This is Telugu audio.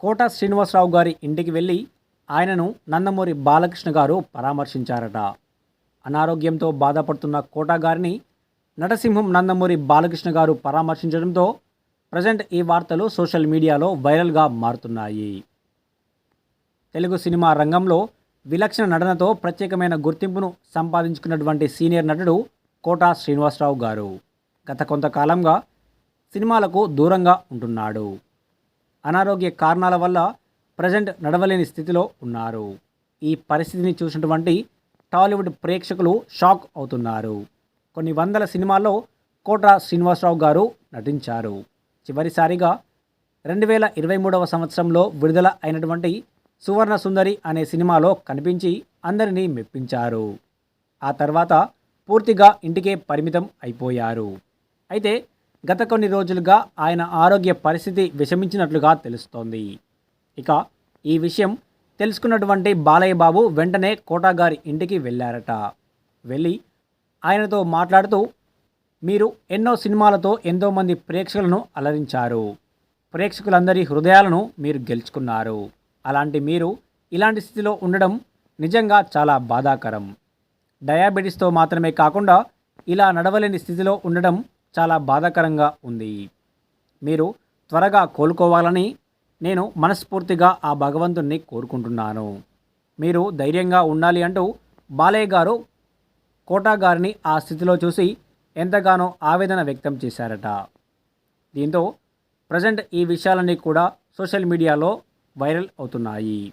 కోట శ్రీనివాసరావు గారి ఇంటికి వెళ్ళి ఆయనను నందమూరి బాలకృష్ణ గారు పరామర్శించారట. అనారోగ్యంతో బాధపడుతున్న కోట గారిని నటసింహం నందమూరి బాలకృష్ణ గారు పరామర్శించడంతో ప్రజెంట్ ఈ వార్తలు సోషల్ మీడియాలో వైరల్గా మారుతున్నాయి. తెలుగు సినిమా రంగంలో విలక్షణ నటనతో ప్రత్యేకమైన గుర్తింపును సంపాదించుకున్నటువంటి సీనియర్ నటుడు కోటా శ్రీనివాసరావు గారు. గత కొంతకాలంగా సినిమాలకు దూరంగా ఉంటున్నాడు. అనారోగ్య కారణాల వల్ల ప్రజెంట్ నడవలేని స్థితిలో ఉన్నారు. ఈ పరిస్థితిని చూసినటువంటి టాలీవుడ్ ప్రేక్షకులు షాక్ అవుతున్నారు. కొన్ని వందల సినిమాల్లో కోట్రా శ్రీనివాసరావు గారు నటించారు. చివరిసారిగా రెండు వేల ఇరవై మూడవ సంవత్సరంలో విడుదల అయినటువంటి సువర్ణ సుందరి అనే సినిమాలో కనిపించి అందరినీ మెప్పించారు. ఆ తర్వాత పూర్తిగా ఇంటికే పరిమితం అయిపోయారు. అయితే గత కొన్ని రోజులుగా ఆయన ఆరోగ్య పరిస్థితి విషమించినట్లుగా తెలుస్తోంది. ఇక ఈ విషయం తెలుసుకున్నటువంటి బాలయ్య బాబు వెంటనే కోటాగారి ఇంటికి వెళ్ళారట. వెళ్ళి ఆయనతో మాట్లాడుతూ మీరు ఎన్నో సినిమాలతో ఎంతోమంది ప్రేక్షకులను అలరించారు. ప్రేక్షకులందరి హృదయాలను మీరు గెలుచుకున్నారు. అలాంటి మీరు ఇలాంటి స్థితిలో ఉండడం నిజంగా చాలా బాధాకరం. డయాబెటీస్తో మాత్రమే కాకుండా ఇలా నడవలేని స్థితిలో ఉండడం చాలా బాధాకరంగా ఉంది. మీరు త్వరగా కోలుకోవాలని నేను మనస్ఫూర్తిగా ఆ భగవంతుణ్ణి కోరుకుంటున్నాను. మీరు ధైర్యంగా ఉండాలి అంటూ బాలయ్య గారు కోటా గారిని ఆ స్థితిలో చూసి ఎంతగానో ఆవేదన వ్యక్తం చేశారట. దీంతో ప్రజెంట్ ఈ విషయాలన్నీ కూడా సోషల్ మీడియాలో వైరల్ అవుతున్నాయి.